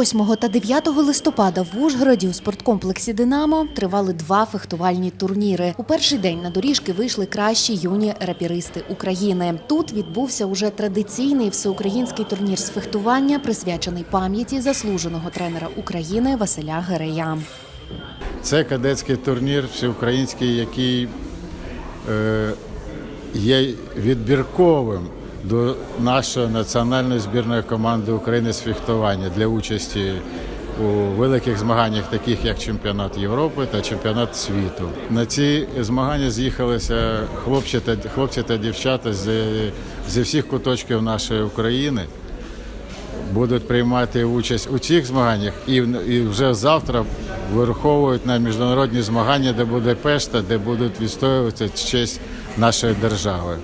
8 та 9 листопада в Ужгороді у спорткомплексі Динамо тривали два фехтувальні турніри. У перший день на доріжки вийшли кращі юні рапіристи України. Тут відбувся уже традиційний всеукраїнський турнір з фехтування, присвячений пам'яті заслуженого тренера України Василя Герея. Це кадетський турнір всеукраїнський, який е, є відбірковим до нашої національної збірної команди України з фехтування для участі у великих змаганнях, таких як чемпіонат Європи та чемпіонат світу. На ці змагання з'їхалися хлопці та, хлопці та дівчата з, зі всіх куточків нашої України будуть приймати участь у цих змаганнях і, і вже завтра вираховують на міжнародні змагання, де буде Пешта, де будуть відстоювати честь нашої держави.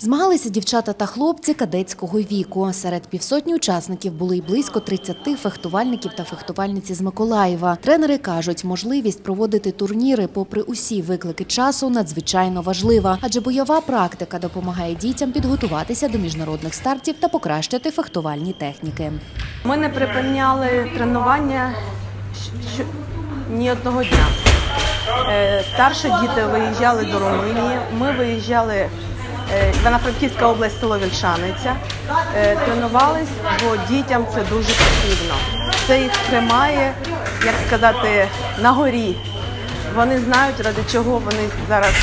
Змагалися дівчата та хлопці кадетського віку. Серед півсотні учасників були й близько 30 фехтувальників та фехтувальниці з Миколаєва. Тренери кажуть, можливість проводити турніри, попри усі виклики часу, надзвичайно важлива, адже бойова практика допомагає дітям підготуватися до міжнародних стартів та покращити фехтувальні техніки. Ми не припиняли тренування ні одного дня. Е, Старші діти виїжджали до Румунії, ми виїжджали Івано-Франківська область, село Вільшаниця. Е, Тренувались, бо дітям це дуже потрібно. Це їх тримає, як сказати, на горі. Вони знають, ради чого вони зараз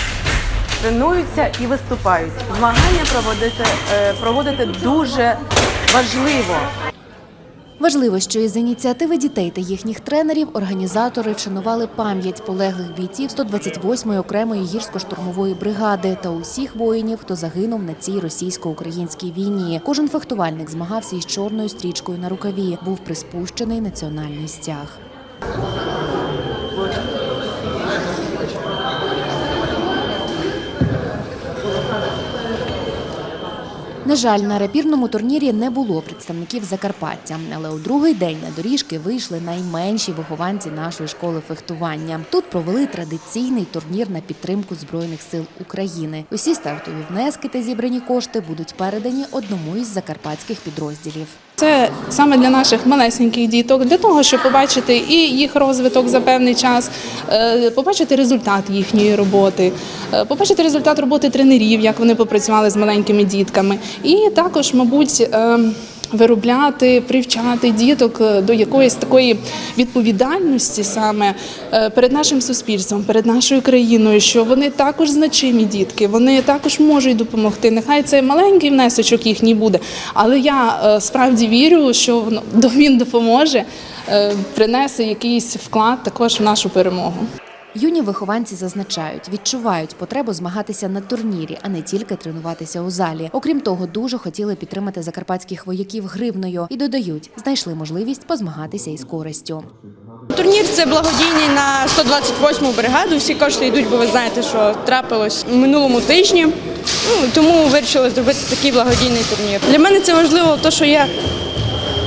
тренуються і виступають. Змагання проводити, е, проводити дуже важливо. Важливо, що із ініціативи дітей та їхніх тренерів організатори вшанували пам'ять полеглих бійців 128-ї окремої гірсько-штурмової бригади та усіх воїнів, хто загинув на цій російсько-українській війні. Кожен фехтувальник змагався із чорною стрічкою на рукаві. Був приспущений національний стяг. Жаль, на рапірному турнірі не було представників Закарпаття, але у другий день на доріжки вийшли найменші вихованці нашої школи фехтування. Тут провели традиційний турнір на підтримку збройних сил України. Усі стартові внески та зібрані кошти будуть передані одному із закарпатських підрозділів. Це саме для наших малесеньких діток, для того, щоб побачити і їх розвиток за певний час, е, побачити результат їхньої роботи, е, побачити результат роботи тренерів, як вони попрацювали з маленькими дітками, і також, мабуть. Виробляти, привчати діток е, до якоїсь такої відповідальності саме е, перед нашим суспільством, перед нашою країною, що вони також значимі дітки, вони також можуть допомогти. Нехай це маленький внесочок їхній буде, але я е, справді вірю, що він допоможе, принесе якийсь вклад також в нашу перемогу. Юні вихованці зазначають, відчувають потребу змагатися на турнірі, а не тільки тренуватися у залі. Окрім того, дуже хотіли підтримати закарпатських вояків гривною і додають, знайшли можливість позмагатися із користю. Турнір це благодійний на 128-му бригаду. Всі кошти йдуть, бо ви знаєте, що трапилось минулому тижні. Ну, тому вирішили зробити такий благодійний турнір. Для мене це важливо, те, що я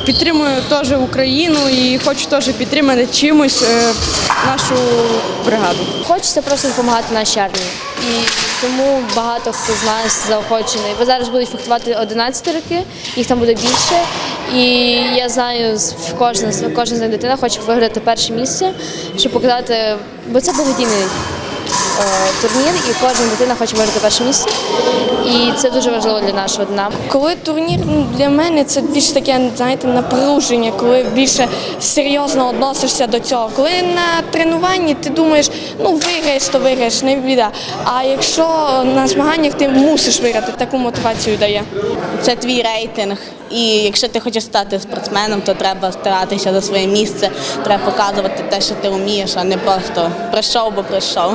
підтримую теж Україну і хочу теж підтримати чимось е, нашу бригаду. Хочеться просто допомагати нашій армії. І тому багато хто з нас заохочений. Бо зараз будуть фехтувати 11 роки, їх там буде більше. І я знаю, кожна, кожна з них дитина хоче виграти перше місце, щоб показати, бо це благодійний е, турнір, і кожна дитина хоче виграти перше місце. І це дуже важливо для нашого Динамо. Коли турнір ну, для мене це більш таке, знаєте, напруження, коли більше серйозно відносишся до цього. Коли на тренуванні ти думаєш, ну виграєш, то виграєш, не біда. А якщо на змаганнях ти мусиш виграти, таку мотивацію дає. Це твій рейтинг. І якщо ти хочеш стати спортсменом, то треба старатися за своє місце, треба показувати те, що ти вмієш, а не просто прийшов, бо прийшов.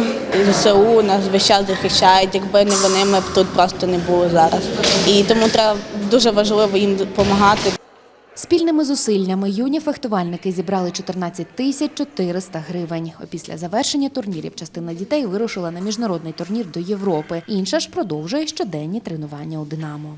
ЗСУ нас весь час захищають, якби не вони, ми б тут просто не було зараз. І тому треба дуже важливо їм допомагати. Спільними зусиллями юні фехтувальники зібрали 14 тисяч 400 гривень. Опісля завершення турнірів частина дітей вирушила на міжнародний турнір до Європи. Інша ж продовжує щоденні тренування у Динамо.